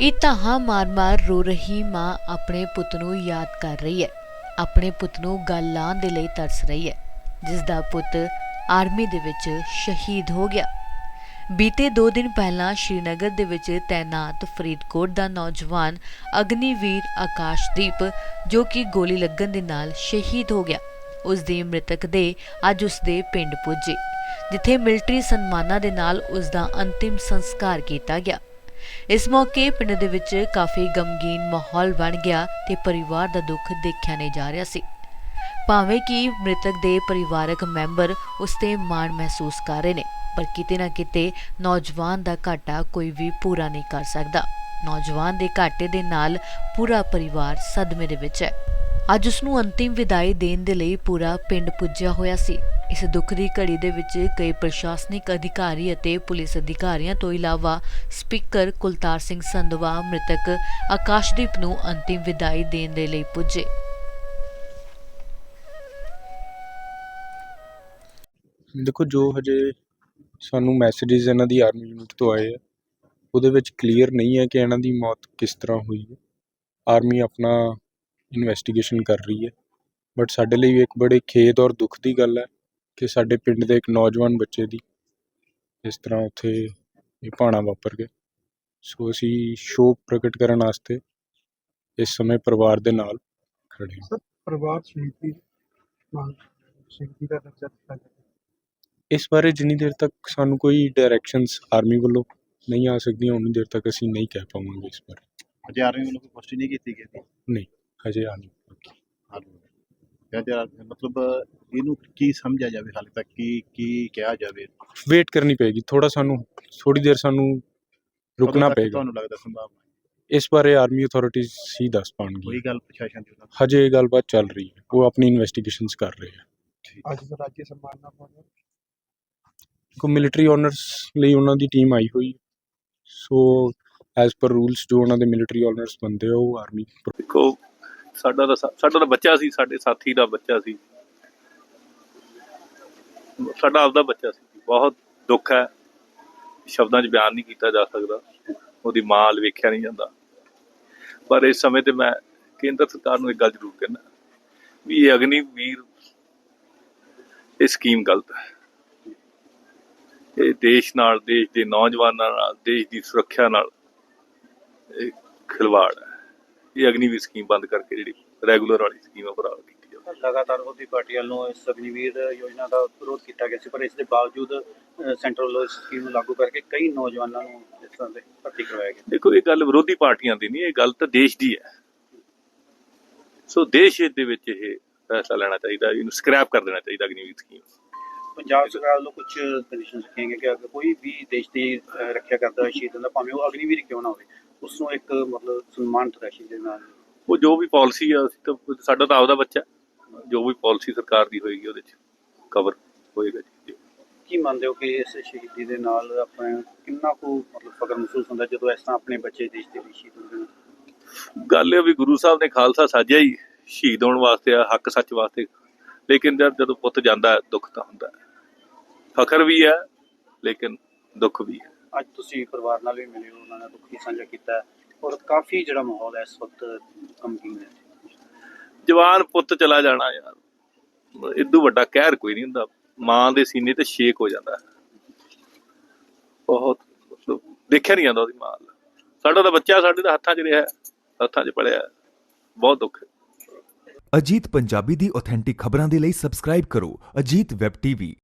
ਇਹ ਤਾਂ ਮਾਰ-ਮਾਰ ਰੋ ਰਹੀ ਮਾਂ ਆਪਣੇ ਪੁੱਤ ਨੂੰ ਯਾਦ ਕਰ ਰਹੀ ਹੈ। ਆਪਣੇ ਪੁੱਤ ਨੂੰ ਗੱਲ ਲਾਉਣ ਦੇ ਲਈ ਤਰਸ ਰਹੀ ਹੈ ਜਿਸ ਦਾ ਪੁੱਤ ਆਰਮੀ ਦੇ ਵਿੱਚ ਸ਼ਹੀਦ ਹੋ ਗਿਆ। ਬੀਤੇ 2 ਦਿਨ ਪਹਿਲਾਂ ਸ਼੍ਰੀਨਗਰ ਦੇ ਵਿੱਚ ਤੈਨਾਤ ਫਰੀਦਕੋਟ ਦਾ ਨੌਜਵਾਨ ਅਗਨੀਵੀਰ ਆਕਾਸ਼ਦੀਪ, ਜੋ ਕਿ ਗੋਲੀ ਲੱਗਣ ਦੇ ਨਾਲ ਸ਼ਹੀਦ ਹੋ ਗਿਆ ਉਸ ਦੀ ਮ੍ਰਿਤਕ ਦੇ ਅੱਜ ਉਸ ਦੇ ਪਿੰਡ ਪੁੱਜੇ, ਜਿੱਥੇ ਮਿਲਟਰੀ ਸਨਮਾਨਾਂ ਦੇ ਨਾਲ ਉਸ ਦਾ ਅੰਤਿਮ ਸੰਸਕਾਰ ਕੀਤਾ ਗਿਆ। ਇਸ ਮੌਕੇ ਪਿੰਡ ਦੇ ਵਿੱਚ ਕਾਫੀ ਗਮਗੀਨ ਮਾਹੌਲ ਬਣ ਗਿਆ ਤੇ ਪਰਿਵਾਰ ਦਾ ਦੁੱਖ ਦੇਖਿਆ ਨਹੀਂ ਜਾ ਰਿਹਾ ਸੀ। ਭਾਵੇਂ ਕਿ ਮ੍ਰਿਤਕ ਦੇ ਪਰਿਵਾਰਕ ਮੈਂਬਰ ਉਸ ਤੇ ਮਾਣ ਮਹਿਸੂਸ ਕਰ ਰਹੇ ਨੇ, ਪਰ ਕਿਤੇ ਨਾ ਕਿਤੇ ਨੌਜਵਾਨ ਦਾ ਘਾਟਾ ਕੋਈ ਵੀ ਪੂਰਾ ਨਹੀਂ ਕਰ ਸਕਦਾ। ਨੌਜਵਾਨ ਦੇ ਘਾਟੇ ਦੇ ਨਾਲ ਪੂਰਾ ਪਰਿਵਾਰ ਸਦਮੇ ਦੇ ਵਿੱਚ ਹੈ। ਅੱਜ ਉਸ ਨੂੰ ਅੰਤਿਮ ਵਿਦਾਈ ਦੇਣ ਦੇ ਲਈ ਪੂਰਾ ਪਿੰਡ ਪੁੱਜਿਆ ਹੋਇਆ ਸੀ। ਇਸ ਦੁੱਖ ਦੀ ਘੜੀ ਦੇ ਵਿੱਚ ਕਈ ਪ੍ਰਸ਼ਾਸਨਿਕ ਅਧਿਕਾਰੀ ਅਤੇ ਪੁਲਿਸ ਅਧਿਕਾਰੀਆਂ ਤੋਂ ਇਲਾਵਾ ਸਪੀਕਰ ਕੁਲਤਾਰ ਸਿੰਘ ਸੰਧਵਾ, ਮ੍ਰਿਤਕ ਆਕਾਸ਼ਦੀਪ ਨੂੰ ਅੰਤਿਮ ਵਿਦਾਈ ਦੇਣ ਦੇ ਲਈ ਪੁੱਜੇ। ਦੇਖੋ, ਜੋ ਹਜੇ ਸਾਨੂੰ ਮੈਸੇजेस ਇਹਨਾਂ ਦੀ ਆਰਮੀ ਯੂਨਿਟ ਤੋਂ ਆਏ ਆ, ਉਹਦੇ ਵਿੱਚ ਕਲੀਅਰ ਨਹੀਂ ਹੈ ਕਿ ਇਹਨਾਂ ਦੀ ਮੌਤ ਕਿਸ ਤਰ੍ਹਾਂ ਹੋਈ ਹੈ। ਆਰਮੀ ਆਪਣਾ ਇਨਵੈਸਟੀਗੇਸ਼ਨ ਕਰ ਰਹੀ ਹੈ। ਬਟ ਸਾਡੇ ਲਈ ਇੱਕ ਬੜੇ ਖੇਦ ਔਰ ਦੁੱਖ ਦੀ ਗੱਲ ਹੈ ਕਿ ਸਾਡੇ ਪਿੰਡ ਦੇ ਇੱਕ ਨੌਜਵਾਨ ਬੱਚੇ ਦੀ ਇਸ ਤਰ੍ਹਾਂ ਉੱਥੇ ਇਹ ਭਾਣਾ ਵਾਪਰ ਗਿਆ। ਸੋ ਅਸੀਂ ਸ਼ੋਕ ਪ੍ਰਗਟ ਕਰਨ ਵਾਸਤੇ ਇਸ ਸਮੇਂ ਪਰਿਵਾਰ ਦੇ ਨਾਲ ਖੜੇ ਹਾਂ। ਸਰ ਪਰਿਵਾਰ ਸ਼ਹੀਦੀ ਮੰਗ ਸ਼ਹੀਦੀ ਦਾ ਦਰਜਾ ਦਿੱਤਾ ਗਿਆ। ਇਸ ਬਾਰੇ ਜਿੰਨੀ ਦੇਰ ਤੱਕ ਸਾਨੂੰ ਕੋਈ ਡਾਇਰੈਕਸ਼ਨਸ ਆਰਮੀ ਵੱਲੋਂ ਨਹੀਂ ਆ ਸਕਦੀਆਂ ਉਨੀ ਦੇਰ ਤੱਕ ਅਸੀਂ ਨਹੀਂ ਕਹਿ ਪਾਵਾਂਗੇ ਇਸ ਬਾਰੇ। ਅਜੇ ਆਰਮੀ ਵੱਲੋਂ ਕੋਈ ਪੁਸ਼ਟੀ ਨਹੀਂ ਕੀਤੀ ਗਈ। ਸੀ ਹਜੇ ਆ ਨਹੀਂ। ਹਾਲੇ ਜਾਂ ਜਾਂ ਮਤਲਬ ਇਹਨੂੰ ਕੀ ਸਮਝਿਆ ਜਾਵੇ ਹਾਲੇ ਤੱਕ ਕੀ ਕੀ ਕਿਹਾ ਜਾਵੇ? ਵੇਟ ਕਰਨੀ ਪਏਗੀ ਥੋੜਾ ਸਾਨੂੰ ਥੋੜੀ ਦੇਰ ਸਾਨੂੰ ਰੁਕਣਾ ਕਦੋਂ ਤੱਕ ਪਏਗਾ। ਤੁਹਾਨੂੰ ਲੱਗਦਾ ਸੰਭਾਵਨਾ ਇਸ ਬਾਰੇ ਆਰਮੀ ਅਥਾਰਟੀਜ਼ ਹੀ ਦੱਸ ਪਾਣਗੀ ਕੋਈ ਗੱਲ ਪ੍ਰਸ਼ਾਸਨ ਦੀ ਉਹਨਾਂ ਹਜੇ ਇਹ ਗੱਲਬਾਤ ਚੱਲ ਰਹੀ ਹੈ ਉਹ ਆਪਣੀ ਇਨਵੈਸਟੀਗੇਸ਼ਨਸ ਕਰ ਰਹੇ ਹੈ। ਅੱਜ ਦਾ ਰਾਜੀ ਸਨਮਾਨ ਨਾਲ ਹੋਣਾ। ਕੋ ਮਿਲਟਰੀ ਆਨਰਸ ਲਈ ਉਹਨਾਂ ਦੀ ਟੀਮ ਆਈ ਹੋਈ ਹੈ। ਸੋ ਐਸ ਪਰ ਰੂਲਸ ਜੋ ਉਹਨਾਂ ਦੇ ਮਿਲਟਰੀ ਆਨਰਸ ਬੰਦੇ ਆ ਉਹ ਆਰਮੀ ਦੇਖੋ ਸਾਡਾ ਦਾ ਸਾਡਾ ਦਾ ਬੱਚਾ ਸੀ, ਸਾਡੇ ਸਾਥੀ ਦਾ ਬੱਚਾ ਸੀ। ਸਾਡਾ ਆਪਦਾ ਬੱਚਾ ਸੀ। ਬਹੁਤ ਦੁੱਖ ਹੈ। ਸ਼ਬਦਾਂ 'ਚ ਬਿਆਨ ਨਹੀਂ ਕੀਤਾ ਜਾ ਸਕਦਾ। ਉਹਦੀ ਮਾਂ ਵੱਲ ਵੇਖਿਆ ਨਹੀਂ ਜਾਂਦਾ। ਪਰ ਇਸ ਸਮੇਂ ਤੇ ਮੈਂ ਕੇਂਦਰ ਸਰਕਾਰ ਨੂੰ ਇੱਕ ਗੱਲ ਜ਼ਰੂਰ ਕਹਿਣਾ ਵੀ ਇਹ ਅਗਨੀ ਵੀਰ, ਇਹ ਸਕੀਮ ਗਲਤ ਹੈ। ਇਹ ਦੇਸ਼ ਨਾਲ, ਦੇਸ਼ ਦੇ ਨੌਜਵਾਨਾਂ ਨਾਲ, ਦੇਸ਼ ਦੀ ਸੁਰੱਖਿਆ ਨਾਲ ਖਿਲਵਾੜ ਹੈ। ਇਹ ਅਗਨੀਵੀਰ ਸਕੀਮ ਬੰਦ ਕਰਕੇ ਜਿਹੜੀ ਰੈਗੂਲਰ ਵਾਲੀ ਸਕੀਮ ਆ ਬਰਾਬਰ ਕੀਤੀ ਜਾਵੇ। ਲਗਾਤਾਰ ਵਿਰੋਧੀ ਪਾਰਟੀ ਵੱਲੋਂ ਇਸ ਅਗਨੀਵੀਰ ਯੋਜਨਾ ਦਾ ਵਿਰੋਧ ਕੀਤਾ ਗਿਆ ਸੀ ਪਰ ਇਸ ਦੇ ਬਾਵਜੂਦ ਅ, ਸੈਂਟਰ ਵੱਲੋਂ ਇਸ ਸਕੀਮ ਨੂੰ ਲਾਗੂ ਕਰਕੇ ਕਈ ਨੌਜਵਾਨਾਂ ਨੂੰ ਇਸ ਤਰ੍ਹਾਂ ਦੇ ਭਰਤੀ ਕਰਵਾਇਆ ਗਿਆ ਦੇਖੋ ਇਹ ਗੱਲ ਵਿਰੋਧੀ ਪਾਰਟੀਆਂ ਦੀ ਨਹੀਂ ਇਹ ਗੱਲ ਤਾਂ ਦੇਸ਼ ਦੀ ਹੈ। ਸੋ ਦੇਸ਼ ਦੇ ਵਿੱਚ ਇਹ ਫੈਸਲਾ ਲੈਣਾ ਚਾਹੀਦਾ ਇਹਨੂੰ ਸਕ੍ਰੈਪ ਕਰ ਦੇਣਾ ਚਾਹੀਦਾ ਅਗਨੀਵੀਰ ਸਕੀਮ। ਪੰਜਾਬ ਸਰਕਾਰ ਵੱਲੋਂ ਕੁਝ ਕੰਡੀਸ਼ਨਸ ਰੱਖੀਆਂ ਗਈਆਂ ਕਿ ਅਗਰ ਕੋਈ ਵੀ ਦੇਸ਼ ਦੀ ਰੱਖਿਆ ਕਰਦਾ ਹੈ ਸ਼ਹੀਦ ਹੁੰਦਾ ਭਾਵੇਂ ਉਹ ਅਗਨੀਵੀਰ ਕਿਉਂ ਨਾ ਹੋਵੇ ਉਸ ਨੂੰ ਇੱਕ ਮਤਲਬ ਸਨਮਾਨਿਤ ਰਾਸ਼ੀ ਦੇ ਨਾਲ। ਉਹ ਜੋ ਵੀ ਪਾਲਿਸੀ ਆ ਅਸੀਂ ਤਾਂ ਸਾਡਾ ਤਾਂ ਆਪਦਾ ਬੱਚਾ। ਜੋ ਵੀ ਪਾਲਿਸੀ ਸਰਕਾਰ ਦੀ ਹੋਏਗੀ ਉਹਦੇ ਚ ਕਵਰ ਹੋਏਗਾ ਜੀ। ਕੀ ਮੰਨਦੇ ਹੋ ਕਿ ਇਸ ਸ਼ਹੀਦੀ ਦੇ ਨਾਲ ਆਪਣੇ ਕਿੰਨਾ ਕੁ ਮਤਲਬ ਫਖਰ ਮਹਿਸੂਸ ਹੁੰਦਾ ਜਦੋਂ ਇਸ ਤਰ੍ਹਾਂ ਆਪਣੇ ਬੱਚੇ ਦੇਸ਼ ਦੇ ਲਈ ਸ਼ਹੀਦ ਹੁੰਦੇ ਨੇ? ਗੱਲ ਇਹ ਵੀ ਗੁਰੂ ਸਾਹਿਬ ਨੇ ਖਾਲਸਾ ਸਾਜਿਆ ਹੀ ਸ਼ਹੀਦ ਹੋਣ ਵਾਸਤੇ ਆ ਹੱਕ ਸੱਚ ਵਾਸਤੇ। ਲੇਕਿਨ ਜਦ ਜਦੋਂ ਪੁੱਤ ਜਾਂਦਾ ਹੈ, ਦੁੱਖ ਤਾਂ ਹੁੰਦਾ ਹੈ। ਫਖਰ ਵੀ ਹੈ ਲੇਕਿਨ ਦੁੱਖ ਵੀ ਹੈ ਅੱਜ ਤੁਸੀਂ ਪਰਿਵਾਰ ਨਾਲ ਵੀ ਮਿਲੇ ਹੋ ਉਹਨਾਂ ਨਾਲ ਦੁੱਖ ਵੀ ਸਾਂਝਾ ਕੀਤਾ ਹੈ ਔਰ ਕਾਫੀ ਜਿਹੜਾ ਮਾਹੌਲ ਹੈ ਇਸ ਵਕਤ ਗਮਗੀਨ ਹੈ ਜਵਾਨ ਪੁੱਤ ਚਲਾ ਜਾਣਾ ਯਾਰ ਇਦੋਂ ਵੱਡਾ ਕਹਿਰ ਕੋਈ ਨਹੀਂ ਹੁੰਦਾ ਮਾਂ ਦੇ ਸੀਨੇ ਤੇ ਛੇਕ ਹੋ ਜਾਂਦਾ। ਬਹੁਤ ਮਤਲਬ ਦੇਖਿਆ ਨਹੀਂ ਜਾਂਦਾ ਉਹਦੀ ਮਾਂ। ਸਾਡਾ ਤਾਂ ਬੱਚਾ ਸਾਡੇ ਦੇ ਹੱਥਾਂ 'ਚ ਰਿਹਾ ਹੈ, ਹੱਥਾਂ 'ਚ ਪੜਿਆ ਬਹੁਤ ਦੁੱਖ ਅਜੀਤ ਪੰਜਾਬੀ ਦੀ ਆਥੈਂਟਿਕ ਖਬਰਾਂ ਦੇ ਲਈ ਸਬਸਕ੍ਰਾਈਬ ਕਰੋ ਅਜੀਤ ਵੈਬ ਟੀਵੀ